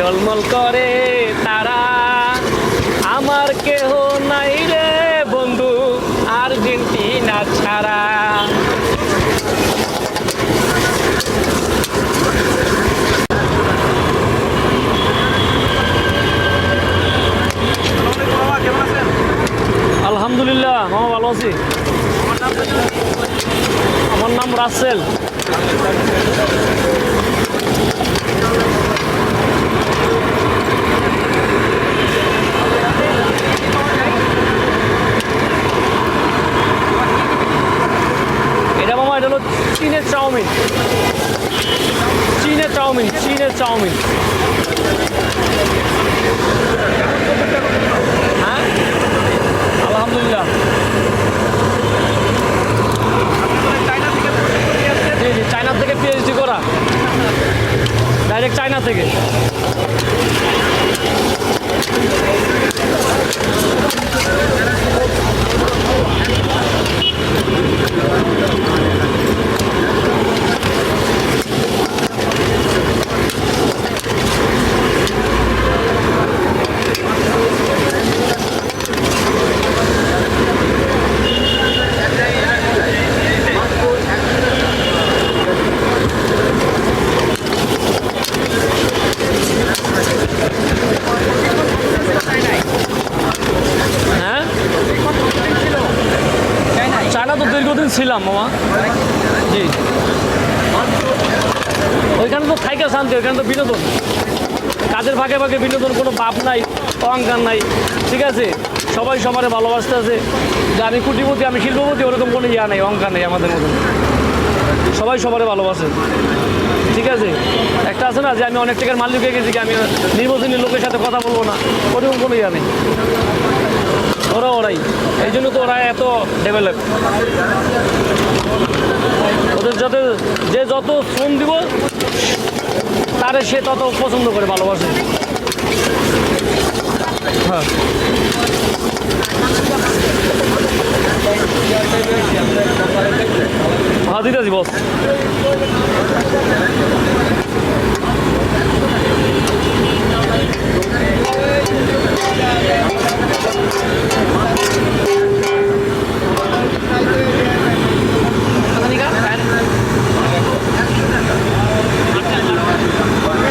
ঝলমল করে তারা। আমার কেহ নাই রে বন্ধু, আর্জেন্টিনা ছাড়া। আলহামদুলিল্লাহ, মামা ভালো আছি। আমার নাম রাসেল এটা মামা এটা হলো চীনের চাউমিন চীনের চাউমিন চীনের চাউমিন হ্যাঁ আলহামদুলিল্লাহ জি জি চায়না থেকে পিএইচডি করা ডাইরেক্ট চায়না থেকে হ্যাঁ চায়না তো দীর্ঘদিন ছিলাম, মামা। জি। ওইখানে তো থাইকা শান্তি, ওইখানে তো বিনোদন। কাজের ফাঁকে ফাঁকে বিনোদন কোনো বাপ নাই, অহংকার নাই, ঠিক আছে? সবাই সবারে ভালোবাসতে আছে। যে আমি কুটিপতি আমি শিল্পপতি, ওরকম কোনো ইয়া নেই, অহংকার নেই আমাদের মতন। সবাই সবারে ভালোবাসে, ঠিক আছে? একটা আছে না যে আমি অনেক টাকার মালিক হয়ে গেছি আমি নির্বাচনী লোকের সাথে কথা বলব না? ওরকম কোনো ইয়া নেই। ওরা ওরাই এই জন্য তো ওরা এত ডেভেলপ ওদের যাতে যে যত শ্রম দিব তারে সে তত পছন্দ করে ভালোবাসে। হ্যাঁ। হ্যাঁ দিতেছি বস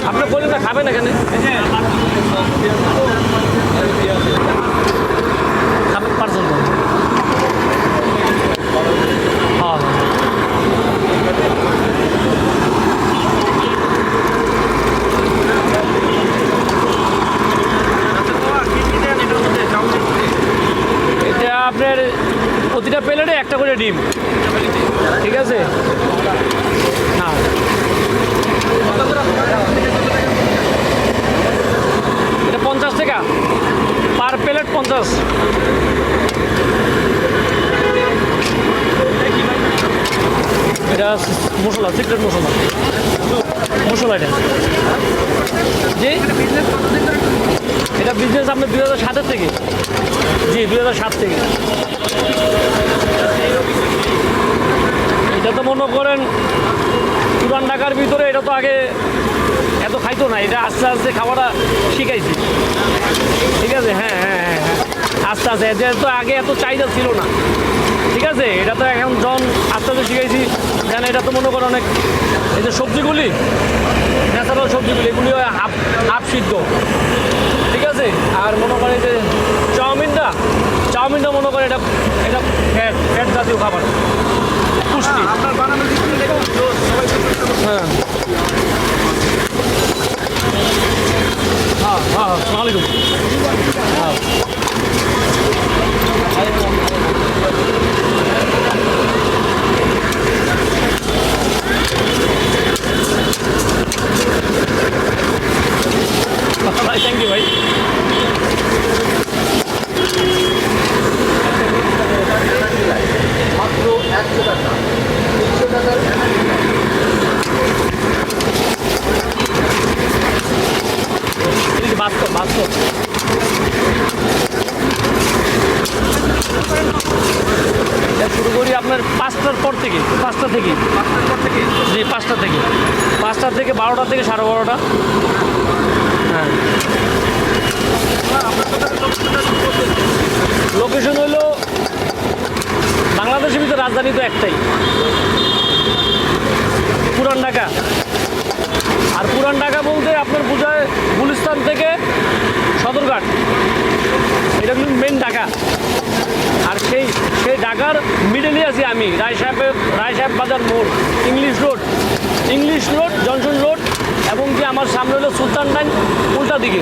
আপনি বলেন না খাবেন এখানে খাবেন পারছেন তো হ্যাঁ হ্যাঁ এটা আপনার প্রতিটা প্লেটে একটা করে ডিম। ঠিক আছে? হ্যাঁ। এটা পঞ্চাশ টাকা। পার প্লেট পঞ্চাশ। এটা মশলা সিক্রেট মশলা। মশলা এটা। জি? এটা বিজনেস আপনার দুই হাজার সাতের থেকে। জি, দুই হাজার সাত থেকে। এটা তো মনে করেন পুরান ঢাকার ভিতরে এটা তো আগে এত খাইতো না, এটা আস্তে আস্তে খাওয়াটা শিখাইছি। ঠিক আছে? হ্যাঁ হ্যাঁ হ্যাঁ হ্যাঁ। আস্তে আস্তে, এদের তো আগে এত চাহিদা ছিল না। ঠিক আছে? এটা তো এখন জন আস্তে আস্তে শিখাইছি। কেন এটা তো মনে করো অনেক এই যে সবজিগুলি ন্যাচারাল সবজিগুলি এগুলি হয় হাফ হাফ সিদ্ধ। ঠিক আছে? আর মনে করে যে চাউমিনটা চাউমিনটা মনে করে এটা এটা ফ্যাট ফ্যাট জাতীয় খাবার। পুষ্টি। হ্যাঁ হ্যাঁ। হ্যাঁ আসসালামু হ্যাঁ থ্যাংক ইউ ভাই মাত্র একশো টাকা তিনশো টাকার এটা কি বাস্তব বাস্তব এটা শুরু করি আপনার পাঁচটার পর থেকে পাঁচটা থেকে পাঁচটার পর থেকে জি পাঁচটা থেকে পাঁচটা থেকে বারোটা থেকে সাড়ে বারোটা। হ্যাঁ। লোকেশন হইল বাংলাদেশের ভিতরে রাজধানী তো একটাই। পুরান ঢাকা। আর পুরান ঢাকা বলতে আপনার বোঝায় গুলিস্তান থেকে সদরঘাট। এটা কিন্তু মেন ঢাকা। আর সেই সেই ঢাকার মিডলে আছি আমি রায় সাহেবের রায় সাহেব বাজার মোড় English road English road Johnson road এবং কি আমার সামনে হলো সুলতান ব্যাংক উল্টা দিকে।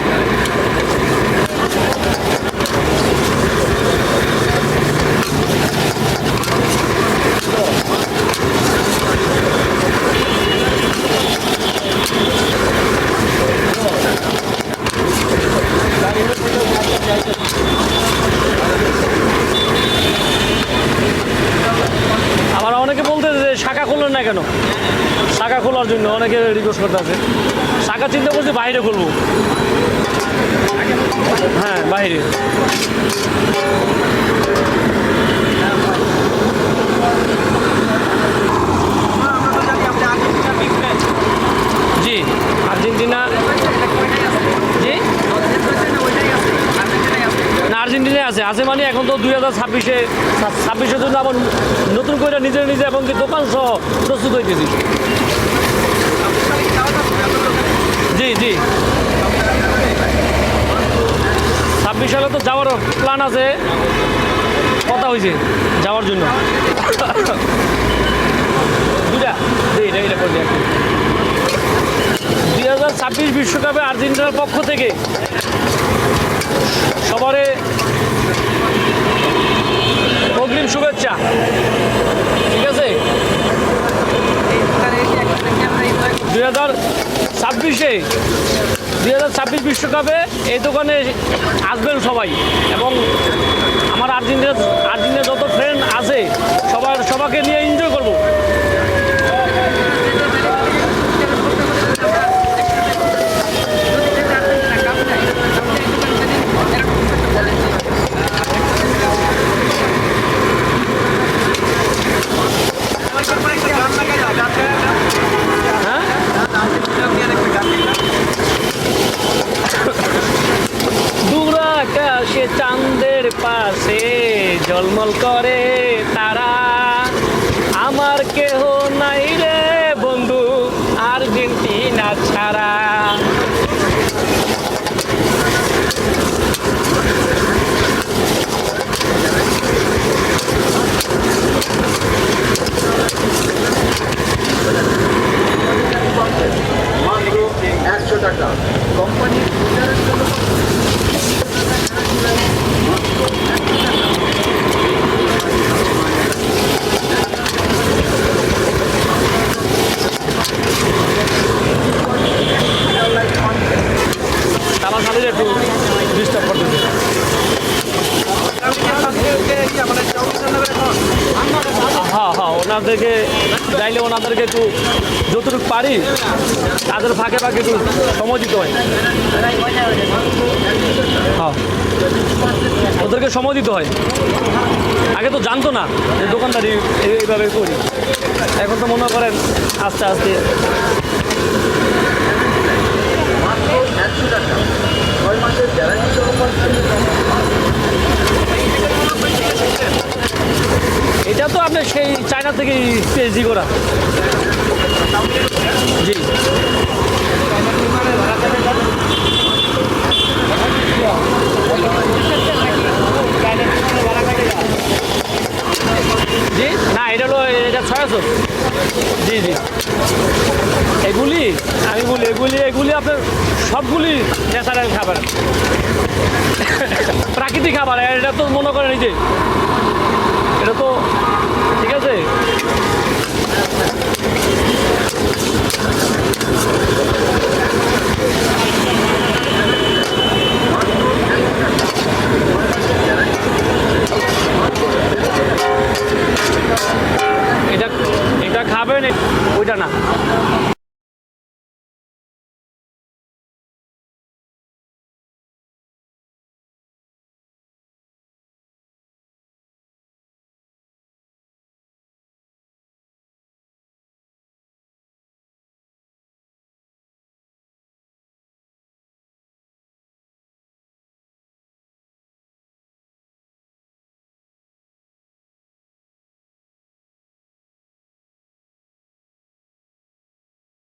আবার অনেকে বলতে যে শাখা খুললেন না কেন শাখা খোলার জন্য অনেকে করতে আছে। শাখা চিন্তা করছি বাইরে খুলবো হ্যাঁ বাইরে। জি, আর্জেন্টিনা। জি? না আর্জেন্টিনায় আছে। আছে মানে এখন তো দুই হাজার ছাব্বিশে, ছাব্বিশের জন্য আবার নতুন করে নিজে নিজে এবং দোকান সহ প্রস্তুত হইতেছি। জি জি। ছাব্বিশ সালে তো যাওয়ার প্ল্যান আছে। কথা হয়েছে যাওয়ার জন্য। দুই হাজার ছাব্বিশ বিশ্বকাপে আর্জেন্টিনার পক্ষ থেকে সবারে অগ্রিম শুভেচ্ছা। ঠিক আছে? দুই হাজার ছাব্বিশে, দুই হাজার ছাব্বিশ বিশ্বকাপে এই দোকানে আসবেন সবাই। এবং আমার আর্জেন্টিনা আর্জেন্টিনা যত ফ্রেন্ড আছে, সবার সবাইকে নিয়ে এনজয় করব হ্যাঁ দূর আকাশে চাঁদের পাশে ঝলমল করে তারা আমার কেহ নাই রে বন্ধু আর্জেন্টিনা ছাড়া মাত্র একশো টাকা কোম্পানির ফিচারের জন্য তারা খালি একটু ডিস্টার্ব করতেছে হ্যাঁ হ্যাঁ ওনাদেরকে চাইলে ওনাদেরকে একটু যতটুকু পারি, তাদের ফাঁকে ফাঁকে একটু সময় দিতে হয়। হ্যাঁ। ওদেরকে সময় দিতে হয়। আগে তো জানতো না যে দোকানদারি এই- এইভাবে করি। এখন তো মনে করেন আস্তে আস্তে। একশো টাকা। ছয় মাসের গ্যারান্টি সহ পাচ্ছেন এটা তো আপনার সেই চায়না থেকে পিএইচডি করা জি। জি? না, এটা হলো, এটা ছয়শো। জি জি। এগুলি, আমি বলি, এগুলি এগুলি আপনার সবগুলি ন্যাচারাল খাবার। প্রাকৃতিক খাবার, এটা তো মনে করেন এই যে এটা তো ঠিক আছে। Thank এটা